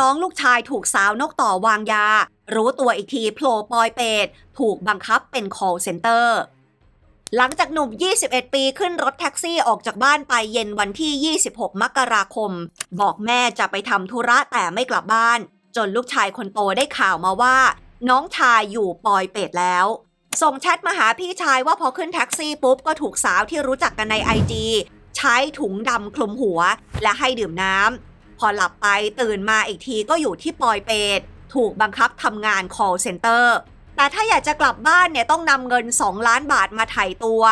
ร้องลูกชายถูกสาวนกต่อวางยา รู้ตัวอีกทีโผล่ปอยเปตถูกบังคับเป็น call center หลังจากหนุ่ม 21 ปีขึ้นรถแท็กซี่ออกจากบ้านไปเย็นวันที่ 26 มกราคม บอกแม่จะไปทำธุระแต่ไม่กลับบ้าน จนลูกชายคนโตได้ข่าวมาว่า น้องชายอยู่ปอยเปตแล้ว ส่งแชทมาหาพี่ชายว่าพอขึ้นแท็กซี่ปุ๊บก็ถูกสาวที่รู้จักกันในไอจีใช้ถุงดำคลุมหัว และให้ดื่มน้ำ พอหลับไปตื่นมาอีกทีก็อยู่ที่ปอยเปตถูกบังคับทำงาน call center แต่ถ้าอยากจะกลับบ้านเนี่ยต้องนำเงิน 2 ล้านบาทมาไถ่ตัว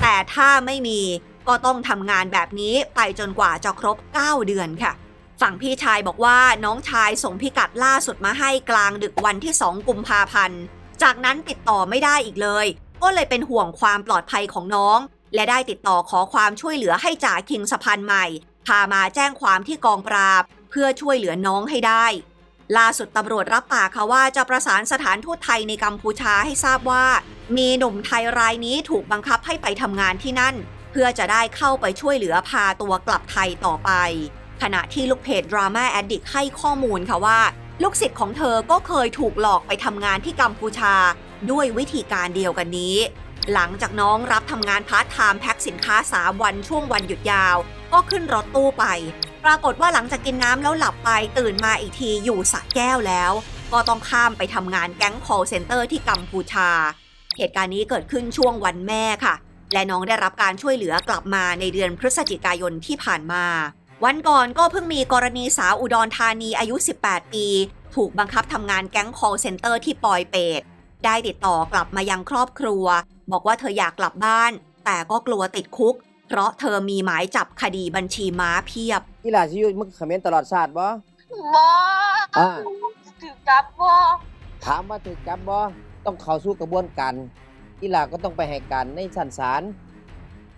แต่ถ้าไม่มีก็ต้องทำงานแบบนี้ไปจนกว่าจะครบ 9 เดือนค่ะ ฝั่งพี่ชายบอกว่าน้องชายส่งพิกัดล่าสุดมาให้กลางดึกวันที่ 2 กุมภาพันธ์ จากนั้นติดต่อไม่ได้อีกเลย ก็เลยเป็นห่วงความปลอดภัยของน้อง และได้ติดต่อขอความช่วยเหลือให้จ่าคิงสะพานใหม่ พามาแจ้งความที่กองปราบ เพื่อช่วยเหลือน้องให้ได้ ล่าสุดตำรวจรับปากค่ะว่าจะประสานสถานทูตไทยในกัมพูชาให้ทราบว่า มีหนุ่มไทยรายนี้ถูกบังคับให้ไปทำงานที่นั่น เพื่อจะได้เข้าไปช่วยเหลือพาตัวกลับไทยต่อไป ขณะที่ลูกเพจ Drama Addict ให้ข้อมูลค่ะว่า ลูกศิษย์ของเธอก็เคยถูกหลอกไปทำงานที่กัมพูชา ด้วยวิธีการเดียวกันนี้หลังจากน้องรับทำงานพาร์ทไทม์แพ็คสินค้า 3 วันช่วงวันหยุดยาว ก็ขึ้นรถตู้ไป ปรากฏว่าหลังจากกินน้ำแล้วหลับไปตื่นมาอีกทีอยู่สระแก้วแล้ว ก็ต้องข้ามไปทำงานแก๊ง call center ที่กัมพูชา เหตุการณ์นี้เกิดขึ้นช่วงวันแม่ค่ะ และน้องได้รับการช่วยเหลือกลับมาในเดือนพฤศจิกายนที่ผ่านมา วันก่อนก็เพิ่งมีกรณีสาวอุดรธานีอายุ 18 ปี ถูกบังคับทำงานแก๊ง call center ที่ปอยเปตได้ติดต่อกลับมายังครอบครัว บอกว่าเธออยากกลับบ้าน แต่ก็กลัวติดคุก เพราะเธอมีหมายจับคดีบัญชีม้าเพียบกีฬาชีวิตมึงเขมรตลอดชาติบ่บออ่า ถือจับบอถามว่าถูกจับบ่ต้องเข้าสู่กระบวนการกีฬาก็ต้องไปให้การในชั้นศาล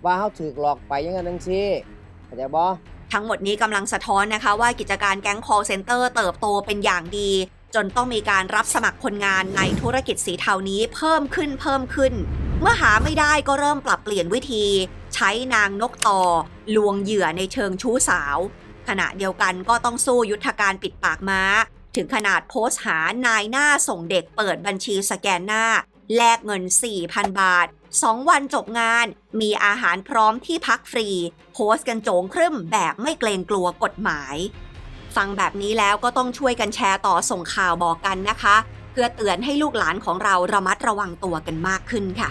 ว่าเฮาถูกหลอกไปอยังไงจังซี่เข้าใจบ่ ทั้งหมดนี้กำลังสะท้อนนะคะว่ากิจการแก๊ง call center เติบโตเป็นอย่างดี จนต้องมีการรับสมัครคนงานในธุรกิจสีเทานี้เพิ่มขึ้นเพิ่มขึ้น เมื่อหาไม่ได้ก็เริ่มปรับเปลี่ยนวิธีใช้นางนกต่อ ลวงเหยื่อในเชิงชู้สาว ขณะเดียวกันก็ต้องสู้ยุทธการปิดปากม้า ถึงขนาดโพสต์หานายหน้าส่งเด็กเปิดบัญชีสแกนหน้า แลกเงิน 4,000 บาท 2 วันจบงาน มีอาหารพร้อมที่พักฟรี โพสต์กันโจงครึ่มแบบไม่เกรงกลัวกฎหมาย ฟังแบบนี้แล้วก็ต้องช่วยกันแชร์ต่อส่งข่าวบอกกันนะคะ เพื่อเตือนให้ลูกหลานของเราระมัดระวังตัวกันมากขึ้นค่ะ